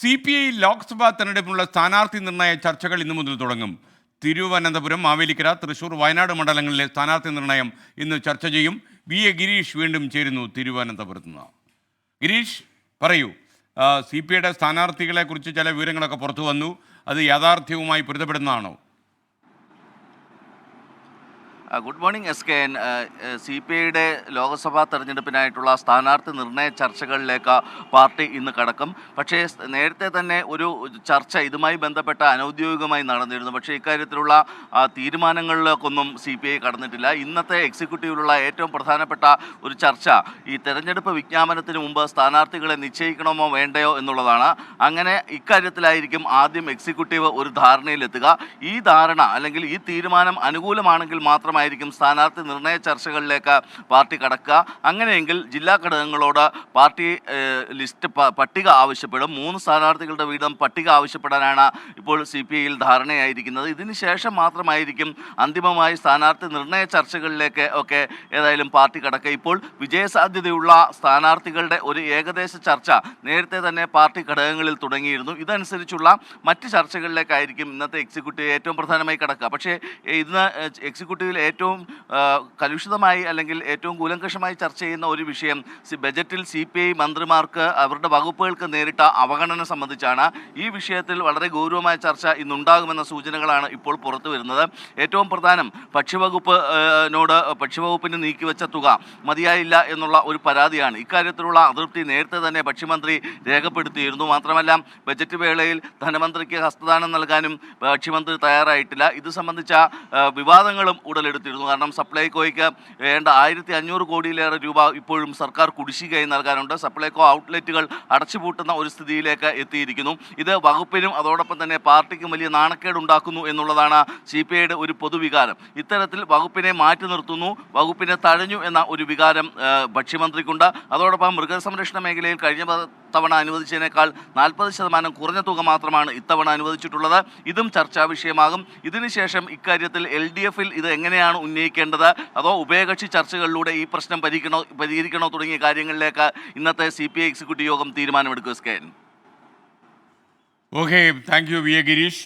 C P I Lok Sabha തെരഞ്ഞെടുപ്പിനുള്ള സ്ഥാനാർത്ഥി നിർണയ ചർച്ചകൾ ഇന്നു മുതൽ തുടങ്ങും. തിരുവനന്തപുരം മാവേലിക്കര തൃശൂർ വയനാട് മണ്ഡലങ്ങളിലെ സ്ഥാനാർത്ഥി നിർണയം ഇന്ന് ചർച്ച ചെയ്യും. വി എ ഗിരീഷ് വീണ്ടും ചേരുന്നു തിരുവനന്തപുരത്ത് നിന്ന്. ഗിരീഷ് പറയൂ. സി പി ഐയുടെ സ്ഥാനാർത്ഥികളെ കുറിച്ച് ചില വിവരങ്ങളൊക്കെ പുറത്തു വന്നു. അത് യാഥാർത്ഥ്യവുമായി പൊരുത്തപ്പെടുന്നതാണോ? Good morning S K N. C P ഐയുടെ ലോക്സഭാ തെരഞ്ഞെടുപ്പിനായിട്ടുള്ള സ്ഥാനാർത്ഥി നിർണയ ചർച്ചകളിലേക്ക് പാർട്ടി ഇന്ന് കടക്കും. പക്ഷേ നേരത്തെ തന്നെ ഒരു ചർച്ച ഇതുമായി ബന്ധപ്പെട്ട അനൗദ്യോഗികമായി നടന്നിരുന്നു. പക്ഷേ ഇക്കാര്യത്തിലുള്ള തീരുമാനങ്ങളിലേക്കൊന്നും സി പി ഐ കടന്നിട്ടില്ല. ഇന്നത്തെ എക്സിക്യൂട്ടീവിലുള്ള ഏറ്റവും പ്രധാനപ്പെട്ട ഒരു ചർച്ച ഈ തെരഞ്ഞെടുപ്പ് വിജ്ഞാപനത്തിന് മുമ്പ് സ്ഥാനാർത്ഥികളെ നിശ്ചയിക്കണമോ വേണ്ടയോ എന്നുള്ളതാണ്. അങ്ങനെ ഇക്കാര്യത്തിലായിരിക്കും ആദ്യം എക്സിക്യൂട്ടീവ് ഒരു ധാരണയിലെത്തുക. ഈ ധാരണ അല്ലെങ്കിൽ ഈ തീരുമാനം അനുകൂലമാണെങ്കിൽ മാത്രമായിരിക്കും സ്ഥാനാർത്ഥി നിർണയ ചർച്ചകളിലേക്ക് പാർട്ടി കടക്കുക. അങ്ങനെയെങ്കിൽ ജില്ലാ ഘടകങ്ങളോട് പാർട്ടി ലിസ്റ്റ് പട്ടിക ആവശ്യപ്പെടും. മൂന്ന് സ്ഥാനാർത്ഥികളുടെ വീതം പട്ടിക ആവശ്യപ്പെടാനാണ് ഇപ്പോൾ സി പി ഐയിൽ ധാരണയായിരിക്കുന്നത്. ഇതിന് ശേഷം മാത്രമായിരിക്കും അന്തിമമായി സ്ഥാനാർത്ഥി നിർണയ ചർച്ചകളിലേക്ക് ഒക്കെ ഏതായാലും പാർട്ടി കടക്കുക. ഇപ്പോൾ വിജയസാധ്യതയുള്ള സ്ഥാനാർത്ഥികളുടെ ഒരു ഏകദേശ ചർച്ച നേരത്തെ തന്നെ പാർട്ടി ഘടകങ്ങളിൽ തുടങ്ങിയിരുന്നു. ഇതനുസരിച്ചുള്ള മറ്റ് ചർച്ചകളിലേക്കായിരിക്കും ഇന്നത്തെ എക്സിക്യൂട്ടീവ് ഏറ്റവും പ്രധാനമായി കടക്കുക. പക്ഷേ ഇന്ന് എക്സിക്യൂട്ടീവിൽ ഏറ്റവും കലുഷിതമായി അല്ലെങ്കിൽ ഏറ്റവും കൂലങ്കഷമായി ചർച്ച ചെയ്യുന്ന ഒരു വിഷയം ബജറ്റിൽ സി പി ഐ മന്ത്രിമാർക്ക് അവരുടെ വകുപ്പുകൾക്ക് നേരിട്ട അവഗണന സംബന്ധിച്ചാണ്. ഈ വിഷയത്തിൽ വളരെ ഗൗരവമായ ചർച്ച ഇന്നുണ്ടാകുമെന്ന സൂചനകളാണ് ഇപ്പോൾ പുറത്തു വരുന്നത്. ഏറ്റവും പ്രധാനം ഭക്ഷ്യവകുപ്പ് ആ, നോട് ഭക്ഷ്യവകുപ്പിന് നീക്കിവെച്ച തുക മതിയായില്ല എന്നുള്ള ഒരു പരാതിയാണ്. ഇക്കാര്യത്തിലുള്ള അതൃപ്തി നേരത്തെ തന്നെ ഭക്ഷ്യമന്ത്രി രേഖപ്പെടുത്തിയിരുന്നു. മാത്രമല്ല ബജറ്റ് വേളയിൽ ധനമന്ത്രിക്ക് ഹസ്തദാനം നൽകാനും ഭക്ഷ്യമന്ത്രി തയ്യാറായിട്ടില്ല. ഇത് സംബന്ധിച്ച വിവാദങ്ങളും വിവാദങ്ങളും ഉടലെടുത്തിരുന്നു കാരണം സപ്ലൈകോയ്ക്ക് വേണ്ട ആയിരത്തി അഞ്ഞൂറ് കോടിയിലേറെ രൂപ ഇപ്പോഴും സർക്കാർ കുടിശ്ശികയായി നൽകാനുണ്ട്. സപ്ലൈകോ ഔട്ട്ലെറ്റുകൾ അടച്ചുപൂട്ടുന്ന ഒരു സ്ഥിതിയിലേക്ക് എത്തിയിരിക്കുന്നു. ഇത് വകുപ്പിനും അതോടൊപ്പം തന്നെ പാർട്ടിക്കും വലിയ നാണക്കേടുണ്ടാക്കുന്നു എന്നുള്ളതാണ് സി പി ഐയുടെ ഒരു പൊതുവികാരം. ഇത്തരത്തിൽ വകുപ്പിനെ മാറ്റി നിർത്തുന്നു. വകുപ്പിനെ തഴഞ്ഞു എന്ന ഒരു വികാരം ഭക്ഷ്യമന്ത്രിക്കുണ്ട്. അതോടൊപ്പം മൃഗസംരക്ഷണ മേഖലയിൽ കഴിഞ്ഞ തവണ അനുവദിച്ചതിനേക്കാൾ നാൽപ്പത് ശതമാനം കുറഞ്ഞ തുക മാത്രമാണ് ഇത്തവണ അനുവദിച്ചിട്ടുള്ളത്. ഇതും ചർച്ചാ വിഷയമാകും. ഇതിനുശേഷം ഇക്കാര്യത്തിൽ എൽ ഡി എഫിൽ ഇത് എങ്ങനെയാണ് ഉന്നയിക്കേണ്ടത്? അതോ ഉഭയകക്ഷി ചർച്ചകളിലൂടെ ഈ പ്രശ്നം പരിഹരിക്കണോ പരിഹരിക്കണോ തുടങ്ങിയ കാര്യങ്ങളിലേക്ക് ഇന്നത്തെ സി പി ഐ എക്സിക്യൂട്ടീവ് യോഗം തീരുമാനമെടുക്കും സ്കേൻ okay thank you V A Girish